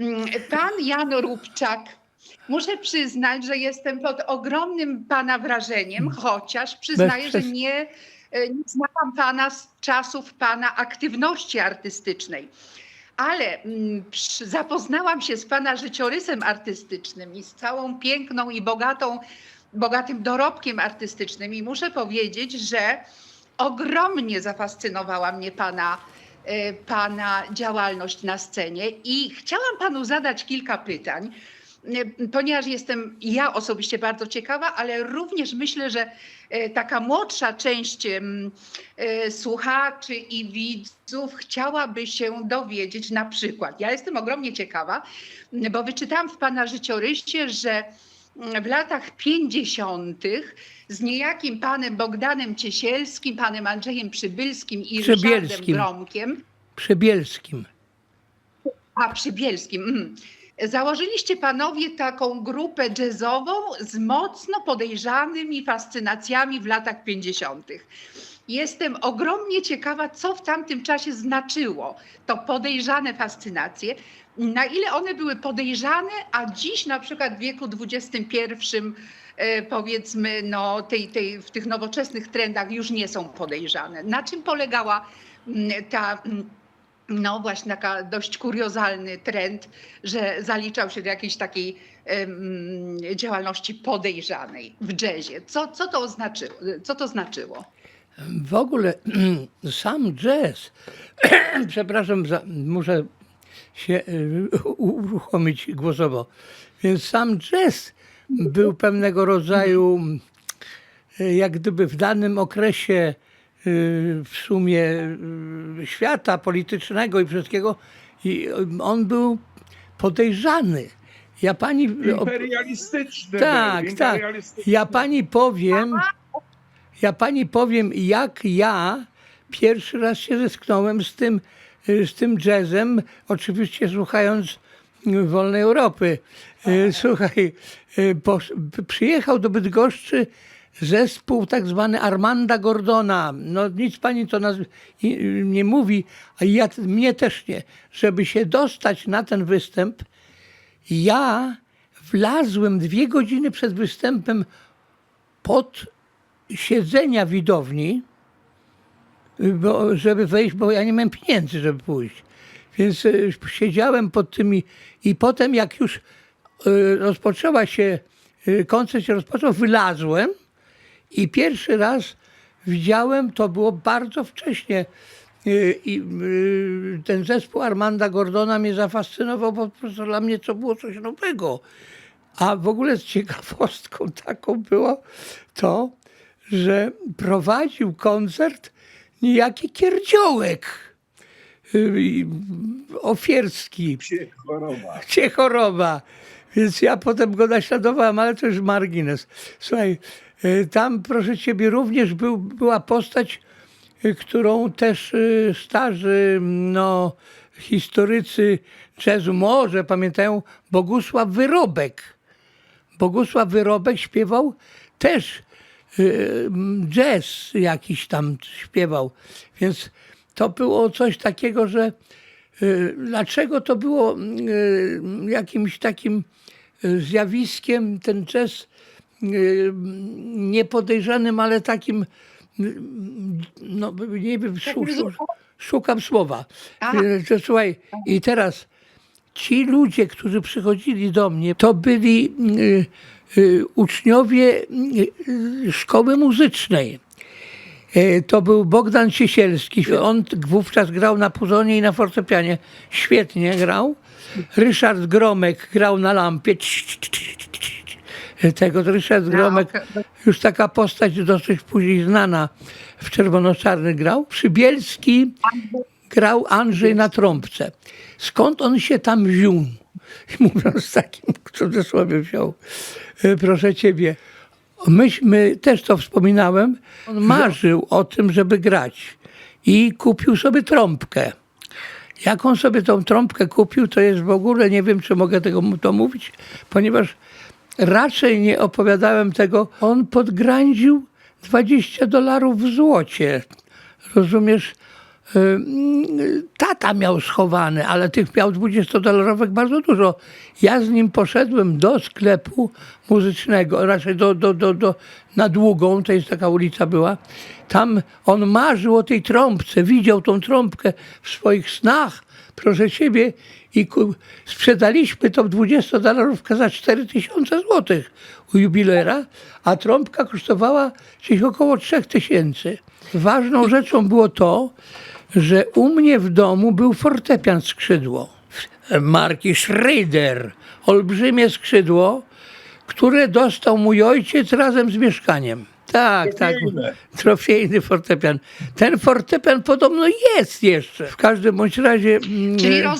Mm, Pan Jan Rubczak. Muszę przyznać, że jestem pod ogromnym pana wrażeniem, chociaż przyznaję, że nie, e, nie znałam pana z czasów pana aktywności artystycznej. Ale mm, zapoznałam się z pana życiorysem artystycznym i z całą piękną i bogatą, bogatym dorobkiem artystycznym i muszę powiedzieć, że ogromnie zafascynowała mnie pana, pana działalność na scenie i chciałam panu zadać kilka pytań, e, ponieważ jestem ja osobiście bardzo ciekawa, ale również myślę, że e, taka młodsza część słuchaczy i widzów chciałaby się dowiedzieć na przykład. Ja jestem ogromnie ciekawa, bo wyczytałam w pana życiorysie, że w latach 50. z niejakim panem Bogdanem Ciesielskim, panem Andrzejem Przybylskim i Ryszardem Przybielskim. Gromkiem, Przebielskim. a Przybielskim, mm, założyliście panowie taką grupę jazzową z mocno podejrzanymi fascynacjami w latach 50. Jestem ogromnie ciekawa, co w tamtym czasie znaczyło to podejrzane fascynacje, na ile one były podejrzane, a dziś na przykład w wieku XXI, e, powiedzmy, no, tej, tej, w tych nowoczesnych trendach już nie są podejrzane. Na czym polegała mm, ta mm, no właśnie taka dość kuriozalny trend, że zaliczał się do jakiejś takiej em, działalności podejrzanej w jazzie. Co, co, to oznaczyło, co to znaczyło? W ogóle sam jazz, przepraszam, za, muszę się y, uruchomić głosowo, więc sam jazz był pewnego rodzaju, y, jak gdyby w danym okresie y, w sumie świata politycznego i wszystkiego, i on był podejrzany. Ja pani Imperialistyczny. tak, był, tak. imperialistyczny. Ja pani powiem, ja pani powiem, jak ja pierwszy raz się zetknąłem z tym, z tym jazzem, oczywiście słuchając y, Wolnej Europy. Y, Słuchaj, y, posz- p- przyjechał do Bydgoszczy zespół tak zwany Armanda Gordona. No nic pani to nie mówi, a ja, mnie też nie. Żeby się dostać na ten występ, ja wlazłem dwie godziny przed występem pod siedzenia widowni, bo, żeby wejść, bo ja nie miałem pieniędzy, żeby pójść. Więc e, siedziałem pod tymi i potem jak już e, rozpoczęła się, e, koncert się rozpoczął, wylazłem i pierwszy raz widziałem, to było bardzo wcześnie, i ten zespół Armanda Gordona mnie zafascynował, bo po prostu dla mnie to było coś nowego. A w ogóle z ciekawostką taką było to, że prowadził koncert niejaki Kierdziołek y, ofierski, Się choroba. Ciechorowa. Więc ja potem go naśladowałem, ale to już margines. Słuchaj, y, tam proszę ciebie również był, była postać, y, którą też starzy no, historycy jazzu może pamiętają, Bogusław Wyrobek. Bogusław Wyrobek śpiewał też jazz jakiś tam śpiewał. Więc to było coś takiego, że y, dlaczego to było y, jakimś takim y, zjawiskiem, ten jazz y, niepodejrzanym, ale takim, y, no nie wiem, szu, szukam słowa. A. Y, że Słuchaj, i teraz ci ludzie, którzy przychodzili do mnie, to byli y, y, uczniowie y, szkoły muzycznej. E, To był Bogdan Ciesielski. On wówczas grał na puzonie i na fortepianie. Świetnie grał. Ryszard Gromek grał na lampie. Tego Ryszard Gromek, już taka postać dosyć później znana, w czerwono-czarny grał. Przybielski grał Andrzej na trąbce. Skąd on się tam wziął? Mówiąc takim cudzysłowie wziął. E, Proszę ciebie. Myśmy, też to wspominałem, on marzył o tym, żeby grać i kupił sobie trąbkę. Jak on sobie tą trąbkę kupił, to jest w ogóle, nie wiem, czy mogę tego to mówić, ponieważ raczej nie opowiadałem tego. On podgrądził 20 dolarów w złocie. Rozumiesz? Y, tata miał schowane, ale tych miał 20-dolarowek bardzo dużo. Ja z nim poszedłem do sklepu muzycznego, raczej do, do, do, do, na Długą, to jest taka ulica była. Tam on marzył o tej trąbce, widział tą trąbkę w swoich snach, proszę ciebie, i sprzedaliśmy tą 20-dolarówkę za 4000 złotych u jubilera, a trąbka kosztowała gdzieś około 3000. Ważną rzeczą było to, że u mnie w domu był fortepian skrzydło marki Schrader, olbrzymie skrzydło, które dostał mój ojciec razem z mieszkaniem. Tak, tak. Trofejne. Trofejny fortepian. Ten fortepian podobno jest jeszcze. W każdym bądź razie. mm, Czyli co?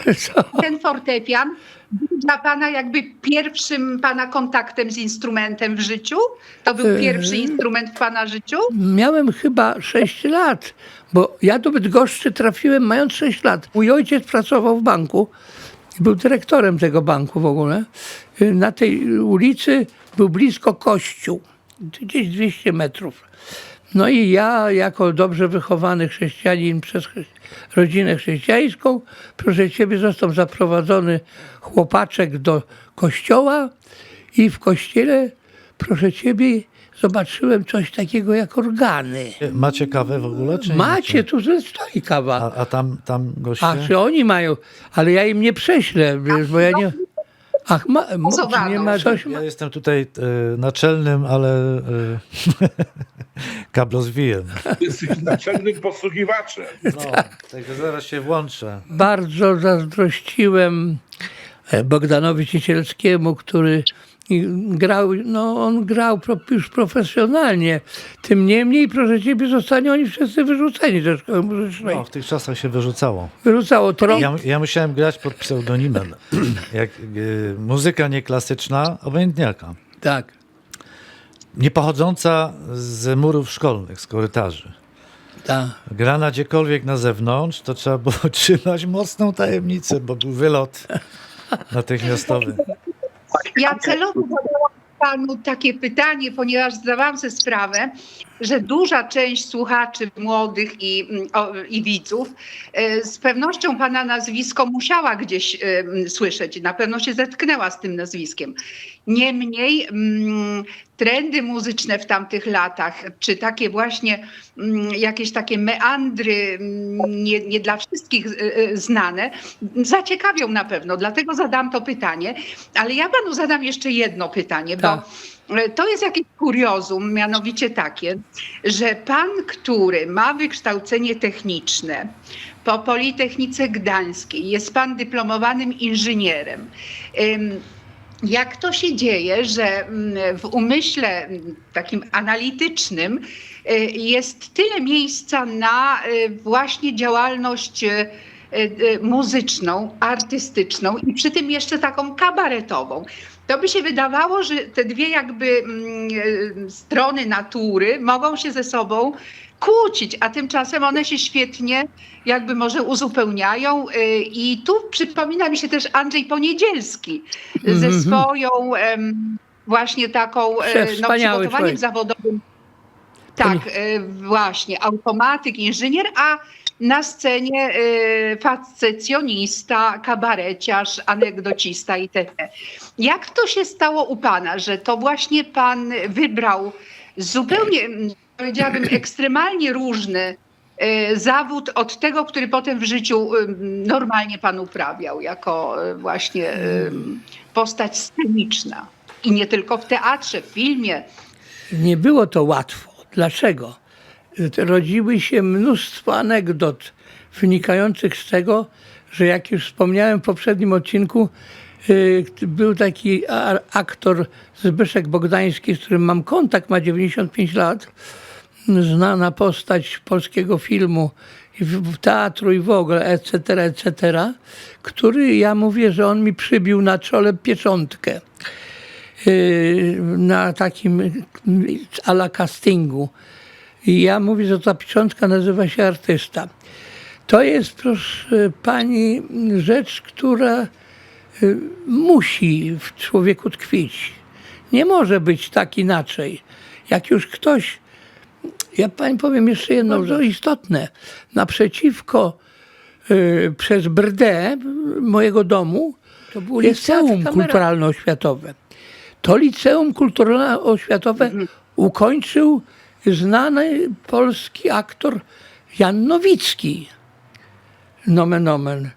ten fortepian był dla pana jakby pierwszym pana kontaktem z instrumentem w życiu? To był pierwszy instrument w pana życiu? Miałem chyba 6 lat, bo ja do Bydgoszczy trafiłem mając 6 lat. Mój ojciec pracował w banku, był dyrektorem tego banku w ogóle. Y, Na tej ulicy był blisko kościół, gdzieś 200 metrów. No i ja, jako dobrze wychowany chrześcijanin przez rodzinę chrześcijańską, proszę Ciebie, został zaprowadzony chłopaczek do kościoła i w kościele, proszę Ciebie, zobaczyłem coś takiego jak organy. Macie kawę w ogóle? Czy nie Macie, tu stoi kawa. A, a tam, tam goście? A czy oni mają? Ale ja im nie prześlę, wiesz, bo ja nie... Ach, ma, może nie ma coś... Ja jestem tutaj e, naczelnym, ale e, kablozwijem. Jesteś naczelnym posługiwaczem. No, także zaraz się włączę. bardzo zazdrościłem e, Bogdanowi Ciesielskiemu, który grał, no on grał już profesjonalnie. Tym niemniej, proszę ciebie, zostanie oni wszyscy wyrzuceni ze szkoły muzycznej. No, w tych czasach się wyrzucało. Wyrzucało to. Ja, ja musiałem grać pod pseudonimem. Jak e, muzyka nieklasyczna, obojętniaka. Tak, Nie pochodząca z murów szkolnych, z korytarzy. tak. Grana gdziekolwiek na zewnątrz, to trzeba było trzymać mocną tajemnicę, bo był wylot natychmiastowy. Ja celowo zadałam panu takie pytanie, ponieważ zdawałam sobie sprawę, że duża część słuchaczy młodych i, mm, i widzów e, z pewnością pana nazwisko musiała gdzieś em, słyszeć. Na pewno się zetknęła z tym nazwiskiem. Niemniej mm, trendy muzyczne w tamtych latach, czy takie właśnie mm, jakieś takie meandry mm, nie, nie dla wszystkich e, e, znane, zaciekawią na pewno. Dlatego zadam to pytanie. Ale ja panu zadam jeszcze jedno pytanie, Tak. bo e, to jest jakieś kuriozum, mianowicie takie, że pan, który ma wykształcenie techniczne po Politechnice Gdańskiej, jest pan dyplomowanym inżynierem. Jak to się dzieje, że mm, w umyśle mm, takim analitycznym y, jest tyle miejsca na y, właśnie działalność y, muzyczną, artystyczną i przy tym jeszcze taką kabaretową? To by się wydawało, że te dwie jakby mm, strony natury mogą się ze sobą kłócić, a tymczasem one się świetnie jakby może uzupełniają. y, I tu przypomina mi się też Andrzej Poniedzielski ze Mhm. swoją właśnie taką e, no, przygotowaniem człowiek. zawodowym. Tak, e, właśnie, automatyk, inżynier, a na scenie e, facecjonista, kabareciarz, anegdocista itd. Jak to się stało u pana, że to właśnie pan wybrał zupełnie, powiedziałabym, ekstremalnie różny e, zawód od tego, który potem w życiu em, normalnie pan uprawiał, jako e, właśnie postać sceniczna. I nie tylko w teatrze, w filmie. Nie było to łatwo. Dlaczego? Rodziły się mnóstwo anegdot wynikających z tego, że jak już wspomniałem w poprzednim odcinku, y, był taki aktor Zbyszek Bogdański, z którym mam kontakt, ma 95 lat, znana postać polskiego filmu, w, teatru i w ogóle, etc., etc., który ja mówię, że on mi przybił na czole pieczątkę yy, na takim ala castingu. I ja mówię, że ta pieczątka nazywa się artysta. To jest, proszę pani, rzecz, która y, musi w człowieku tkwić. Nie może być tak inaczej. Jak już ktoś Ja pani powiem jeszcze jedno, bardzo istotne. Naprzeciwko y, przez brdę mojego domu to było liceum kulturalno-oświatowe. To liceum kulturalno-oświatowe ukończył znany polski aktor Jan Nowicki. Nomen omen.